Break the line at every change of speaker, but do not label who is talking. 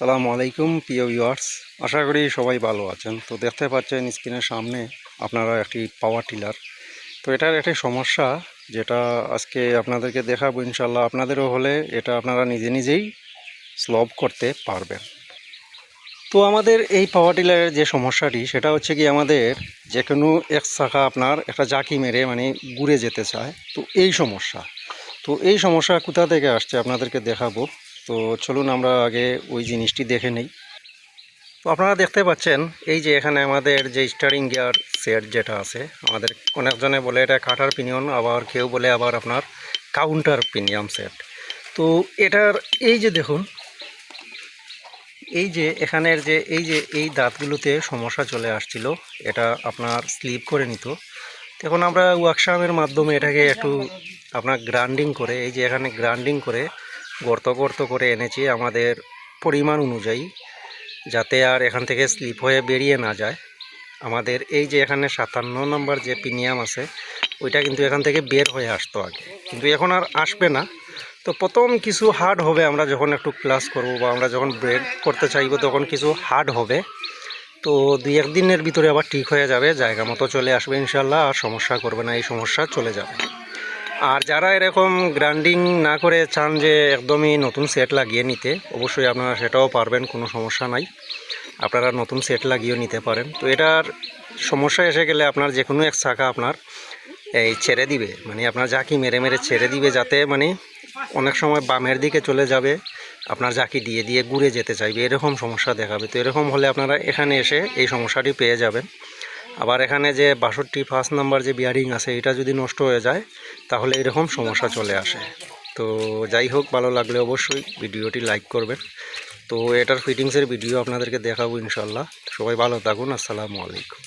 সালামু আলাইকুম, প্রিয় ভিউয়ার্স আশা করি সবাই ভালো আছেন। তো দেখতে পাচ্ছেন স্ক্রিনের সামনে আপনারা একটি পাওয়ার টিলার তো এটার একটি সমস্যা, যেটা আজকে আপনাদেরকে দেখাবো ইনশাল্লাহ আপনাদেরও হলে এটা আপনারা নিজে নিজেই সলভ করতে পারবেন। তো আমাদের এই পাওয়ার টিলারের যে সমস্যাটি, সেটা হচ্ছে কি আমাদের যে কোনো এক শাখা আপনার একটা জাকি মেরে মানে ঘুরে যেতে চায়। তো এই সমস্যা। তো এই সমস্যা কোথা থেকে আসছে আপনাদেরকে দেখাবো। তো চলুন আমরা আগে ওই জিনিসটি দেখে নেই। তো আপনারা দেখতে পাচ্ছেন, এই যে এখানে আমাদের যে স্টারিং গিয়ার সেট যেটা আছে, আমাদের অনেকজনে বলে এটা কাটার পিনিয়ন, আবার কেউ বলে আবার আপনার কাউন্টার পিনিয়ন সেট। তো এটার, এই যে দেখুন, এই যে এখানের যে, এই যে, এই দাঁতগুলোতে সমস্যা চলে আসছিল, এটা আপনার স্লিপ করে নিত। এখন আমরা ওয়ার্কশপের মাধ্যমে এটাকে একটু আপনার গ্রাইন্ডিং করে, এই যে এখানে গ্রাইন্ডিং করে গর্ত গর্ত করে এনেছি আমাদের পরিমাণ অনুযায়ী, যাতে আর এখান থেকে স্লিপ হয়ে বেরিয়ে না যায়। আমাদের এই যে এখানে সাতান্ন নম্বর যে প্রিমিয়াম আছে, ওইটা কিন্তু এখান থেকে বের হয়ে আসতো আগে। কিন্তু এখন আর আসবে না। তো প্রথম কিছু হার্ড হবে আমরা যখন একটু ক্লাস করব বা আমরা যখন ব্রেড করতে চাইব, তখন কিছু হার্ড হবে। তো দুই একদিনের ভিতরে আবার ঠিক হয়ে যাবে, জায়গা মতো চলে আসবে ইনশাল্লাহ আর সমস্যা করবে না, এই সমস্যা চলে যাবে। আর যারা এরকম গ্রাইন্ডিং না করে চান যে একদমই নতুন সেট লাগিয়ে নিতে, অবশ্যই আপনারা সেটাও পারবেন, কোনো সমস্যা নাই। আপনারা নতুন সেট লাগিয়েও নিতে পারেন। তো এটার সমস্যা এসে গেলে আপনার যে কোনো এক শাখা আপনার এই ছেড়ে দিবে। মানে আপনার জাকি মেরে মেরে ছেড়ে দিবে যাতে মানে অনেক সময় বামের দিকে চলে যাবে, আপনার জাকি দিয়ে দিয়ে ঘুরে যেতে চাইবে, এরকম সমস্যা দেখাবে। তো এরকম হলে আপনারা এখানে এসে এই সমস্যাটি পেয়ে যাবেন। আবার এখানে যে বাষট্টি ফার্স্ট নাম্বার যে বিয়ারিং আছে, এটা যদি নষ্ট হয়ে যায়, তাহলে এরকম সমস্যা চলে আসে। তো যাই হোক, ভালো লাগলে অবশ্যই ভিডিওটি লাইক করবেন। তো এটার ফিটিংসের ভিডিও আপনাদেরকে দেখাবো ইনশাল্লাহ সবাই ভালো থাকুন, আসসালামু আলাইকুম।